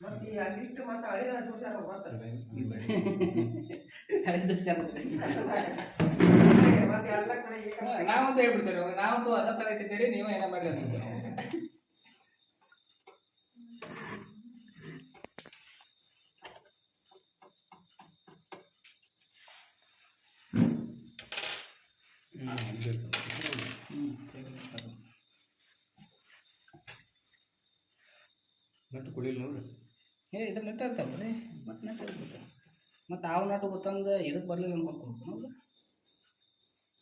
ಮತ್ತೆ ಈ ಅಲ್ಲಿಟ್ಟು ಮತ್ತೆ ಹಳೆದ ಜೋಡ್ಸ್ಯಾರ ಗೊತ್ತಲ್ಲ ಹಳೆ. ನಾವಂತ ಕಡೆ ನಾವಂತೂ ಹೇಳ್ಬಿಡ್ತೇವೆ ನಾವಂತೂ ಹೊಸ ತರ ಇಟ್ಟಿದ್ದೀರಿ ನೀವು ಏನೋ ಮಾಡಿ ಅಂತ ಏ ಇದ್ರ ನೆಟ್ಟ ರೀ ಮತ್ತೆ ನೆಟ್ಟ ಇರ್ತಾವ ಮತ್ತೆ ಆ ನಾಟು ಗೊತ್ತಂದ ಇದಕ್ಕೆ ಬರ್ಲಿಲ್ಲ ಅನ್ಕೊಂಡ್ಕೊಂಡು ಹೌದು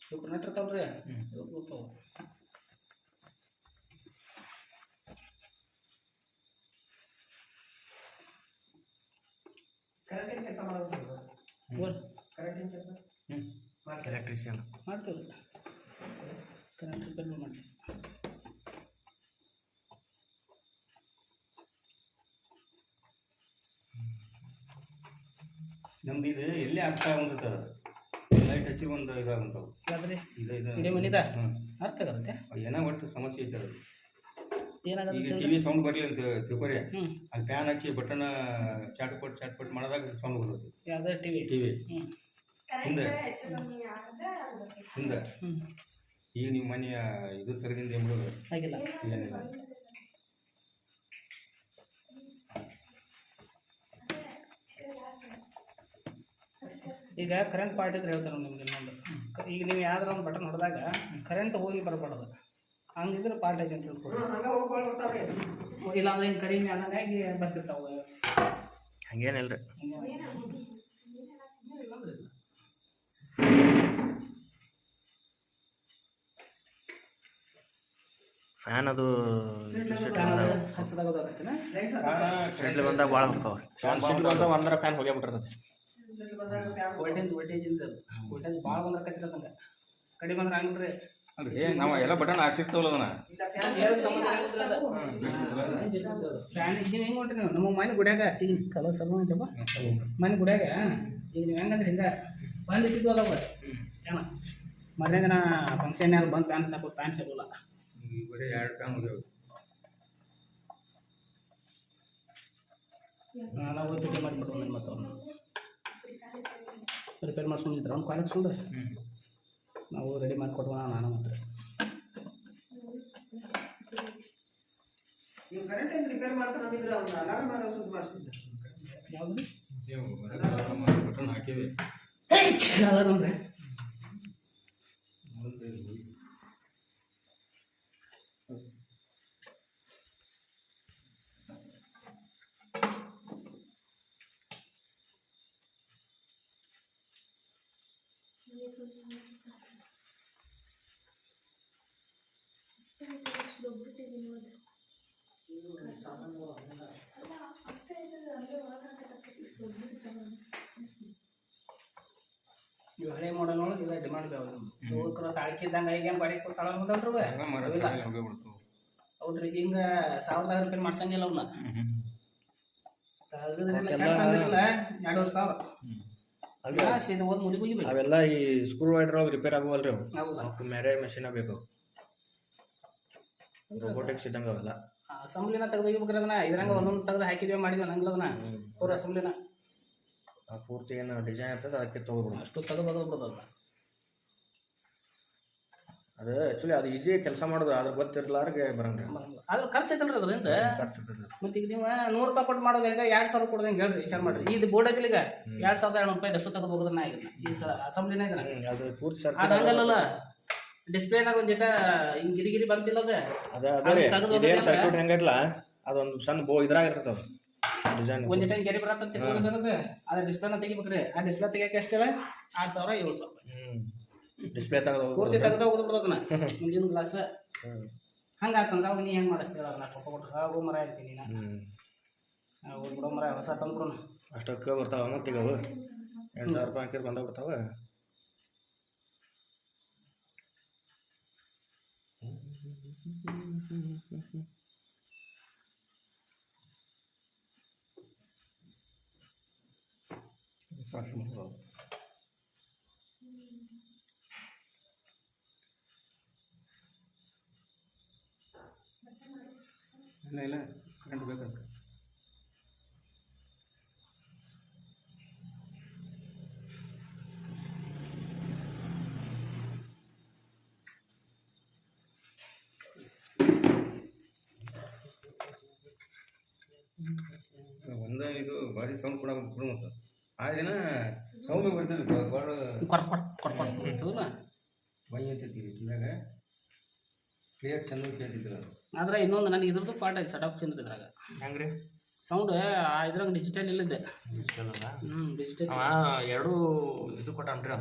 ಇವ್ರು ನೆಟ್ ಇರ್ತಾವ್ರಿ ಇದಕ್ಕೆ ಗೊತ್ತಾವ. ಕರೆಕ್ಟ್ ಕೆಲಸ ಮಾಡೋದು ಕೆಲಸ? ಹ್ಞೂ ಎಲೆಕ್ಟ್ರಿಷಿಯನ್ ಮಾಡ್ತೀವಿ ಕರೆಂಟ್ ರಿಪೇರ್ ಮಾಡ್ತೀವಿ ನಮ್ದು ಇದು ಎಲ್ಲಿ ಅರ್ಥ ಆಗುಂತದ? ಲೈಟ್ ಹಚ್ಚಿ ಒಂದು ಇದಾಗುಂತಾವ. ಇದು ಮನಿದ ಅರ್ಥ ಆಗುತ್ತೆ ಏನೋ ಒಟ್ಟು ಸಮಸ್ಯೆ ಐತೆ ಅದು. ಈಗ ಏನಾಗತ್ತೆ ಟಿ ಸೌಂಡ್ ಬರಲಿ ಅಂತ ತಿಳ್ಕೊರಿ. ಹ್ಞೂ ಅಲ್ಲಿ ಫ್ಯಾನ್ ಹಚ್ಚಿ ಬಟನ್ ಚಾಟ್ಪಟ್ ಚಾಟ್ಪಟ್ ಮಾಡಿದಾಗ ಸೌಂಡ್ ಬರುತ್ತೆ TV T V T V ಹ್ಞೂ ಹಿಂದೆ. ಹಿಂದೆ. ಈಗ ನಿಮ್ಮ ಮನೆಯ ಇದು ತೆಗೆದಿಂದ ಏನು ಆಗಿಲ್ಲ. ಏನಿಲ್ಲ. ಈಗ ಕರೆಂಟ್ ಪಾರ್ಟ್ ಇದ್ರೆ ಹೇಳ್ತಾರೆ ನಿಮ್ಗೆ ಇನ್ನೊಂದು. ಕ- ಈಗ ನೀವು ಯಾವ್ದಾರ ಒಂದು ಬಟನ್ ಹೊಡೆದಾಗ ಕರೆಂಟ್ ಹೋಗಿ ಬರಬಾರ್ದು. ಹಂಗಿದ್ರೆ ಪಾರ್ಟ್ ಐತೆ ಅಂತ ತಿಳ್ಕೊಳ್ಳಿ ಇಲ್ಲಾಂದ್ರೆ ಹೋಗ್ಕೊಂಡು ಇಲ್ಲ ಅಂದ್ರೆ ಹಿಂಗೆ ಕಡಿಮೆ ಆದಂಗಾಗಿ ಬರ್ತಿರ್ತಾವೆ. ಹಂಗೇನಿಲ್ಲ ಫ್ಯಾನ್ ಅದು ಹಚ್ಚದಾಗ ಬಂದಾಗ ಭಾಳ ಒಂದರ ಫ್ಯಾನ್ ಹೋಗೇ ಬಿಟ್ಟಿರ್ತದೆ ವೋಲ್ಟೇಜ್ ವೋಲ್ಟೇಜ್ ಇಂದ ವೋಲ್ಟೇಜ್ ಭಾಳ ಬಂದ್ರೆ ಕಡಿಮೆ ಅಂದ್ರೆ ಹಂಗಿಲ್ರಿ ಅಲ್ರಿ ನಾವು ಎಲ್ಲ ಬಟನ್ ಹಾಕ್ಸಿರ್ತವಲ್ಲ ಅದನ್ನ? ಇಲ್ಲ ಫ್ಯಾನ್ ನೀವು ಹೆಂಗೆ ಹೊಂಟ್ರಿ ನೀವು? ನಮ್ಮ ಮನೆ ಗುಡ್ಯಾಗ. ಈಗ ಕಲರ್ ಸಲ ಐತಪ್ಪ. ಮನೆ ಗುಡ್ಯಾಗ ಈಗ ನೀವು ಹೆಂಗಂದ್ರೆ ಹಿಂಗೆ ಬಂದು ಇಟ್ಟಿದ್ವು ಅದಾವ ಏನ? ಮೊದಲನೇ ದಿನ ಫಂಕ್ಷನ್ ಯಾರು ಬಂದು ಪ್ಯಾನ್ ಸಾಕು ಪ್ಯಾನ್ ಸಿಗೋಲ್ಲ ಬರೀ ಎರಡು ಫ್ಯಾನ್ ಹೋಗ್ಯಾವ. ನಾವು ಮಾಡಿಬಿಟ್ಟು ನನ್ನ ಮತ್ತೆ ಮಾಡ್ಸ್ಕೊಂಡಿದ್ರು. ಅವ್ನು ಕಾಲೇಜ್ ಸುಳ್ಳು ನಾವು ರೆಡಿ ಮಾಡಿಕೊಡುವ ನಾನು ಮಾತ್ರ ನೀವು ಕರೆಂಟ್ ಏನ್ ರಿಪೇರ್ ಮಾಡ್ಕೊಂಡು ಬಂದಿದ್ರೆ ಒಂದು ಅಲಾರ್ಮ್ ಮಾರೋ ಸುದ್ದಿ ಮಾಡಿಸಿದ್ದೆ. ಯಾವುದು? ಬಟನ್ ಹಾಕಿವಿ ಅದಾರ ನೋಡ್ರಿ ಇವು ಹಳೆ ಮಾಡಲ್ ಒಳಗೆ ಇವಾಗ ಡಿಮಾಂಡ್ ಅವ ಯುವಕರು ತಾಳ್ಕಿ ಇದ್ದಂಗೆ ಈಗ ಏನು ಬಾಡಿ ಕೊಡ್ತಾಳ ಹೋಗ್ಬಿಡ್ತು ಹೌದ್ರಿ ಹಿಂಗ ಸಾವಿರದ ರಿಪೇರ್ ಮಾಡ್ಸಂಗಿಲ್ಲ ಅವ್ನ. ತಂದಿರಲ್ಲ ಎರಡೂವರೆ ಸಾವಿರ. ಹೋಗಿ ಮುಡಿಗೆ ಹೋಗಿಬೇಕು ಅವೆಲ್ಲ ಈ ಸ್ಕ್ರೂ ವೈಡ್ರ್ ಒಳಗೆ ರಿಪೇರ್ ಆಗುವಲ್ರಿ ಅವು. ಹೌದಾ? ಅವಕ್ಕೆ ಮಷೀನ ಬೇಕು ರೋಬೋಟಿಕ್ಸ್ ಇದ್ದಂಗೆ ಅವೆಲ್ಲ. ಅಸೆಂಬ್ಲಿನ ತೆಗೆದು ಹೋಗ್ಬೇಕ್ರಿ ಅದನ್ನ. ಇದ್ರಂಗ ಒಂದೊಂದು ತೆಗೆದು ಹಾಕಿದ್ವಿ ಮಾಡಿದ್ವಿ ಹಂಗಿಲ್ಲ ಅದನ್ನ. ಪೂರ ಅಸೆಂಬ್ಲಿನ ಆ ಪೂರ್ತಿ ಏನು ಡಿಸೈನ್ ಇರ್ತದೆ ಅದಕ್ಕೆ ತೊಗೊಬಿಡೋದು ಅಷ್ಟು ತೆಗೆದು ಬಿಡೋದು ಅದು ಆ್ಯಕ್ಚುಲಿ ಅದು ಈಸಿ ಕೆಲಸ ಮಾಡೋದು ಅದ್ರ ಗೊತ್ತಿರ್ಲಾರ್ಗೆ ಬರಂಗಿಲ್ಲ. ಅದ್ರ ಖರ್ಚು ಐತಲ್ರಿ ಅದರಿಂದ ಖರ್ಚು ಇರ್ತದೆ ಮತ್ತೆ ಈಗ ನೀವು ನೂರು ರೂಪಾಯಿ ಕೊಟ್ಟು ಮಾಡೋದು ಹೆಂಗ? ಎರಡ್ ಸಾವಿರ ಕೊಡ್ದಂಗೆ ಹೇಳ್ರಿ? ವಿಚಾರ ಮಾಡ್ರಿ. ಇದು ಬೋರ್ಡ್ ಐತಿಲ್ಲ ಈಗ. ಎರಡ್ ಸಾವಿರದ ಎರಡು ರೂಪಾಯಿ ಅಷ್ಟು ತಗೋಬಹುದು ನಾ ಇದನ್ನ ಈ ಸ ಅಸೆಂಬ್ಲಿನ ಇದನ್ನ ಹ್ಮ್, ಅದು ಪೂರ್ತಿ ಅದು ಸರ್ಕಿಟ್ ಹಂಗಲ್ಲಲ್ಲ ಡಿಸ್ಪ್ಲೇನಾಗ ಒಂದಿಟ ಹಿಂಗ್ ಗಿರಿ ಗಿರಿ ಬಂತಿಲ್ಲ ಅದ. ಅದ ಅದೇ ರೀ. ತೆಗ್ದು ಇದೇನು ಸರ್ಕ್ಯೂಟ್ ಹೆಂಗೈತಲ್ಲ ಅದೊಂದು ಸಣ್ಣ ಬೋ ಇದ್ರಾಗ ಇರ್ತದೆ ಅದು. ಡಿಸೈನ್. ಒಂದಿಟ ಗೆರಿ ಬರತ್ತಂತ ಅದ ಡಿಸ್ಪ್ಲೇನ ತೆಗಿಬೇಕ್ರಿ. ಆ ಡಿಸ್ಪ್ಲೇ ತೆಗಿಯಕ್ಕೆ ಎಷ್ಟೇ ಆರ್ ಸಾವಿರ ಏಳು ಸಾವಿರ ಹ್ಮ್. ಡಿಸ್ಪ್ಲೇ ತೆಗೆದು ಪೂರ್ತಿ ತೆಗೆದು ಹೋಗ್ದು ಬಿಡೋದನ್ನ ಮುಂದಿನ ಗ್ಲಾಸ್ ಹಂಗೆ ಹಂಗಾತಂದ್ರ ಅವಾಗ ನೀ ಹೆಂಗೆ ಮಾಡಿಸ್ತೀರ ಅದನ್ನ ಕೊಟ್ಟು ಕೊಟ್ಟು ಹೋಗೋ ಮರ ಇರ್ತೀನಿ ನಾನು. ಬಿಡೋ ಮರ ಹೊಸ ತಂದ್ಕೊಡು. ಅಷ್ಟಕ್ಕೆ ಬರ್ತಾವ ಮತ್ತೆ ಈಗ ಅವು? ಎಂಟು ಸಾವಿರ ರೂಪಾಯಿ ಹಾಕಿದ್ರೆ ಬಂದ ಬರ್ತಾವೆ ಸಾಕ್ಷಿ ಮಾಡೋದು ಇಲ್ಲ ಇಲ್ಲ ಕರೆಂಟ್ ಬೇಕಾಗ್ತದೆ ಒಂದೇ ಇದು ಭಾರಿ ಸೌಂಡ್ ಕೂಡ ಬಿಡು ಮತ್ತು ಆದ್ರೇನ ಸೌಂಡ್ ಬರ್ತದೆ ಭಾಳ ಕೊಟ್ ಕೊಟ್ ಕೊಟ್ ಕೊಟ್ ಹೌದಲ್ಲ ಬೈ ಅಂತೈತಿ ಕಿವ್ಯಾಗ ಕ್ಲಿಯರ್ ಚಂದ ಕೇಳ್ತಿದ್ದಿಲ್ಲ ಅದು ಆದ್ರೆ ಇನ್ನೊಂದು ನನಗೆ ಇದ್ರದ್ದು ಪಾಠ ಐತೆ ಸೆಟಪ್ ಚಂದ್ರ ಇದ್ರಾಗ. ಹೆಂಗ್ರಿ? ಸೌಂಡ್ ಇದ್ರಾಗ ಡಿಜಿಟಲ್ ಇಲ್ಲದೆ. ಡಿಜಿಟಲ್ ಅದ? ಹ್ಞೂ ಡಿಜಿಟಲ್ ಅವ ಎರಡು ಇದು ಕೊಟ್ಟಾನ್ರಿ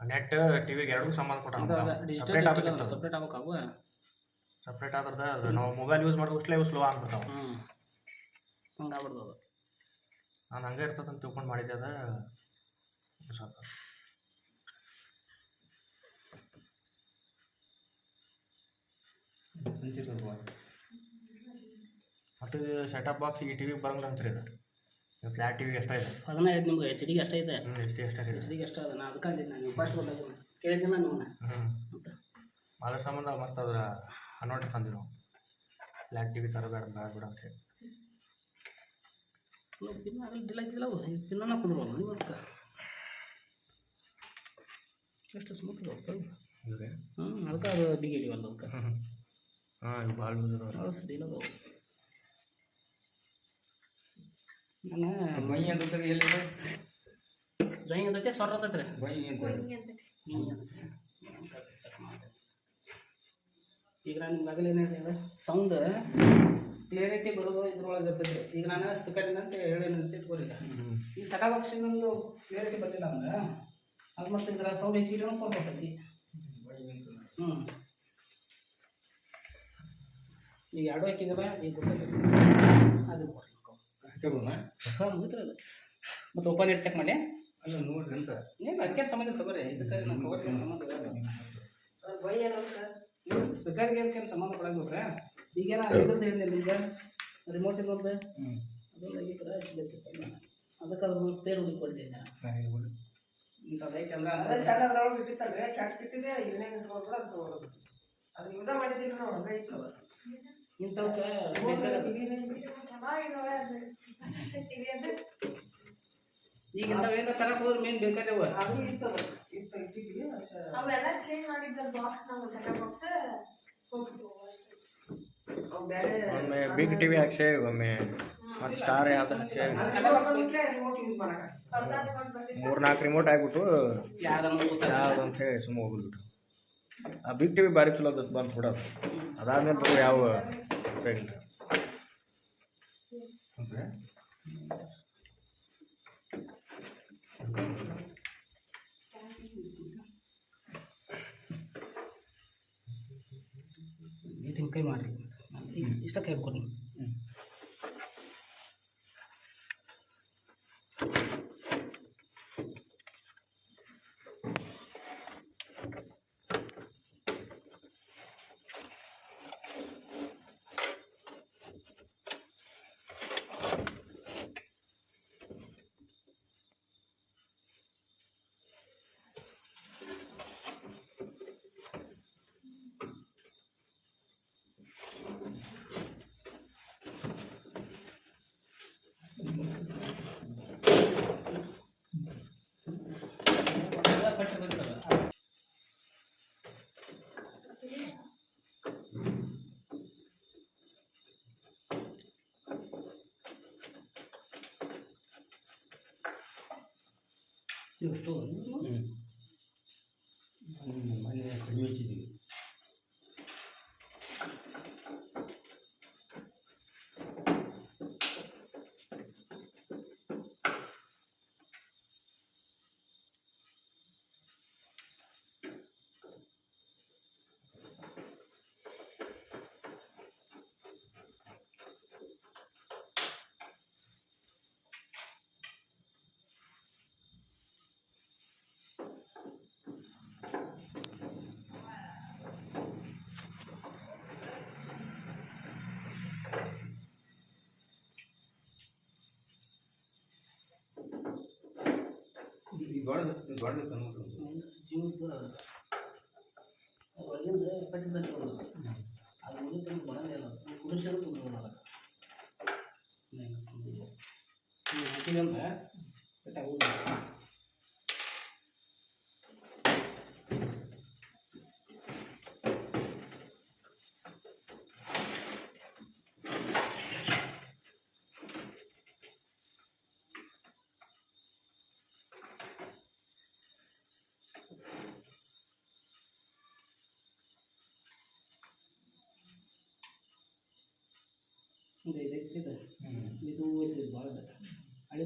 ನೆಟ್ ಟಿವಿಗೆ ಎರಡೂ ಸಂಬಂಧ ಕೊಟ್ಟಾನ ಡಿಜಿಟಲ್ ಸಪ್ರೇಟ್ ಆಗ್ಬೇಕು ಸಪ್ರೇಟ್ ಸಪ್ರೇಟ್ ಆದ್ರದ ಅದು ನಾವು ಮೊಬೈಲ್ ಯೂಸ್ ಮಾಡಿದ್ರೆ ಅಷ್ಟೇ ಸ್ಲೋ ಆಗ್ಬಿಡ್ತಾವ ಹ್ಞೂ ಹಂಗೆ ಆಗ್ಬಿಡ್ದು ನಾನು ಹಂಗೆ ಇರ್ತದಂತ ತಿಳ್ಕೊಂಡು ಮಾಡಿದ್ದೆ ಅದ. ಭಾಳ ಮತ್ತು ಇದು ಸೆಟಪ್ ಬಾಕ್ಸ್ ಈ ಟಿವಿಗೆ ಬರಂಗಿಲ್ಲ ಅಂತ್ರಿ ಇದು ಫ್ಲ್ಯಾಟ್ ಟಿವಿ ಎಷ್ಟ ಇದೆ ಹದಿನೈದು ನಿಮ್ಗೆ ಎಚ್ ಡಿಗೆ ಅಷ್ಟೇ ಇದೆ ಹ್ಞೂ ಎಷ್ಟು ಎಷ್ಟು ಎಚ್ ಇದೆ ಡಿಗೆ ಅಷ್ಟೇ ಅದ ನಾ ಅದಕ್ಕೆ ಅಂದಿದ್ದೆ ನಾನು ಫಸ್ಟ್ ಬಂದಾಗ ಕೇಳಿದ್ದಿಲ್ಲ ನಾನು ಹ್ಞೂ ಅದ್ರ ಸಂಬಂಧ ಮತ್ತು ಅದರ ಕನ್ವರ್ಟ್ ತಂದಿವಿ ನಾವು ಫ್ಲ್ಯಾಟ್ ಟಿವಿ ತರಬೇಡ ಬೇಡ ಬಿಡ ಅಂತ ಹೇಳಿ. ಪಿನ್ ಆಗಲಿ ಡಿಲ್ ಆಗಿಲ್ಲ ಅವು. ಪಿನ್ನ ಕುಂದ್ರಲ್ಲ ನೀವು ಅದಕ್ಕೆ ಎಷ್ಟು ಸ್ಮೂತ್ ಹ್ಞೂ ಅದಕ್ಕೆ ಅದು ಡಿಗೆ ಹಿಡಿವಲ್ಲ ಅದಕ್ಕೆ ಹಾಂ ಭಾಳ ಡ್ರಾಯಿಂಗ್ ಅಂತೈತೆ ಅಂತ ಈಗ ನಾನು ಮೊದಲು ಏನಿದೆ ಸೌಂಡ್ ಕ್ಲಿಯರಿಟಿ ಬರೋದು ಇದ್ರೊಳಗೆ ಇರ್ತೈತೆ ಈಗ ನಾನು ಸ್ಪೀಕರ್ ಅಂತ ಹೇಳೇನು ಅಂತ ಇಟ್ಕೊರಿ ಈಗ. ಸಕಾಲ ಒಂದು ಕ್ಲಿಯರಿಟಿ ಬರಲಿಲ್ಲ ಅಂದ್ರೆ ಅದು ಮತ್ತೆ ಇದ್ರ ಸೌಂಡ್ ಹೆಚ್ಚಿಗೆ ಕೊಡ್ಬೇಕೈತಿ ಹ್ಞೂ ಈಗ ಎರಡು ಹಾಕಿದಿಲ್ಲ ಈಗ ಅದು ಮುಗಿತ್ರಿ ಅದು ಮತ್ತು ಓಪನ್ ಇಟ್ಟು ಚೆಕ್ ಮಾಡಿ. ಅಲ್ಲ ನೋಡ್ರಿ ಅಂತ ಏನು ಅದಕ್ಕೆ ಸಂಬಂಧ ತಗೋರಿ. ಇದಕ್ಕೆ ನಮ್ಮ ಕವರ್ಗೆ ಸಂಬಂಧ ಸ್ಪೀಕರ್ಗೆ ಅದಕ್ಕೆ ಸಂಬಂಧ ಕೊಡಂಗಿಲ್ರಿ ಈಗೇನ ಇದ್ರದ್ದು ಹೇಳಿ ನಿಮ್ಗೆ? ರಿಮೋಟ್ ಇನ್ನೊಂದು ಅದೊಂದು ಆಗಿದ್ರೆ ಅದಕ್ಕೆ ಅದ್ರ ಒಂದು ಸ್ಪೇರ್ ಹುಡುಕಿ ಕೊಡ್ತೀನಿ ಅಂದ್ರೆ ಅದೇ ಅದು ಅದು ಯೂಸ ಮಾಡಿದ್ದೀನಿ ನೋಡಿ ಹಂಗೆ ಇತ್ತು ಇಂಥವಕ್ಕೆ ಈಗ ಇಂಥವೇನ ತರಕ್ಕೆ ಹೋದ್ರೆ ಮೇನ್ ಬೇಕಾದ್ರೆ ಅವೆಲ್ಲ ಚೇಂಜ್ ಮಾಡಿದ್ದ ಬಾಕ್ಸ್ ನಾವು ಸೆಟಪ್ ಬಾಕ್ಸ್ ಬಿಗ್ ಟಿವಿ ಹಾಕ್ಸೆ ಒಮ್ಮೆ ಮತ್ತು ಸ್ಟಾರ್ ಯಾವ್ದು ಹಾಕ್ಸೆ. ರಿಮೋಟ್ ಯೂಸ್ ಮಾಡಕ ರಿಮೋಟ್ ಬಂದಿತ್ತು. ಮೂರು ನಾಲ್ಕು ರಿಮೋಟ್ ಆಗ್ಬಿಟ್ಟು ಯಾವ್ದು ಅಂತ ಹೇಳಿ ಸುಮ್ಮ ಹೋಗ್ಬಿಟ್ರು ಆ ಬಿಗ್ ಟಿವಿ ಭಾರಿ ಚಲೋ ಬಂತು ಬಿಡೋದು ಅದಾದ್ಮೇಲೆ ಬರೋ ಯಾವ ಉಪಯೋಗ ಇಲ್ಲ ಅಂದ್ರೆ ಇದು ಕೈ ಮಾಡಿ ಇಷ್ಟ ಕೈ ಹಿಡ್ಕೊಂಡು ಪಟ್ಟಿ ಬರ್ತದೆ ಇಷ್ಟು ಹ್ಞೂ ಮನೆ ಕಡಿಮೆ ಗೋಡೆ ಗೋಡೆ ತಂದು ಜೀವದ ಒಳಗಿಂದ ಎಫೆಕ್ಟ್ ಬೇಕು ಅದು ಉಳಿ ತಂದು ಬರಂಗಿಲ್ಲ ಪುರುಷರು ತುಂಬ ಹಾಕಿದಂದ್ರೆ ಕಟ್ಟಾಗ ಇದು ಇದೈತಿ ಇದು. ಇದು ಇದು. ಭಾಳ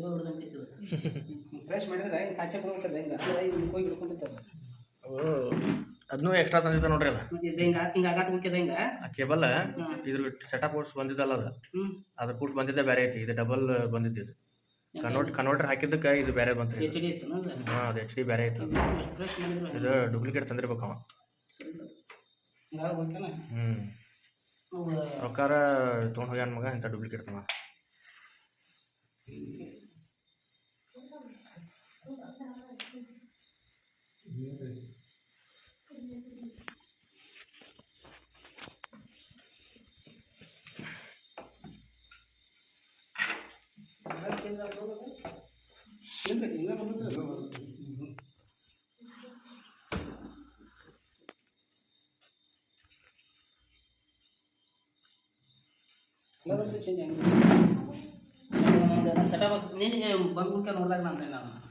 ಹೊಡೆದಂಗೆ ಐತಿ ಫ್ರೆಶ್ ಮಾಡಿದ್ರೆ ಹಿಂಗೆ ಕಾಚೆ ಕೊಡ್ಬೇಕದ ಹಿಂಗೆ ಅದು ಐದು ಹೋಗಿ ಹಿಡ್ಕೊಂಡಿರ್ತದೆ ಅದನ್ನೂ ಎಕ್ಸ್ಟ್ರಾ ತಂದಿದ್ದೆ ನೋಡ್ರಿ ಅದು ಹಿಂಗೆ ಹಿಂಗೆ ಆಗಾತ ಮುಖ್ಯದ ಹಿಂಗೆ? ಆ ಕೇಬಲ್ ಇದ್ರ ಸೆಟಪ್ ಬೋರ್ಡ್ಸ್ ಬಂದಿದ್ದಲ್ಲ ಅದು. ಅದ್ರ ಕೂಟ್ ಬಂದಿದ್ದೆ ಬೇರೆ ಐತಿ ಇದು ಡಬಲ್ ಬಂದಿದ್ದು ಇದು. ಕನ್ವರ್ಟ್ ಕನ್ವರ್ಟರ್ ಹಾಕಿದ್ದಕ್ಕೆ ಇದು ಬೇರೆ ಬಂತು. ಎಚ್ ಡಿ ಇತ್ತು ಹಾಂ ಅದು ಎಚ್ ಡಿ ಬೇರೆ ಐತಿ. ಇದು ಡೂಪ್ಲಿಕೇಟ್ ತಂದಿರ್ಬೇಕು ಅವ ಹ್ಞೂ ರೊಕ್ಕಾರ ತೊಗೊಂಡು ಹೋಗ್ಯಾನ ಮಗ ಇಂಥ ಡೂಪ್ಲಿಕೇಟ್ ತನ ಹಿಂಗೆ ಹಿಂಗೆ ಬಂದಿತ್ತು Change ಆಗಿದೆ ಸೆಟಪ್ ನೀನು ಬಂದ್ಬಿಟ್ಟು ನೋಡ್ದಾಗ ನಾನು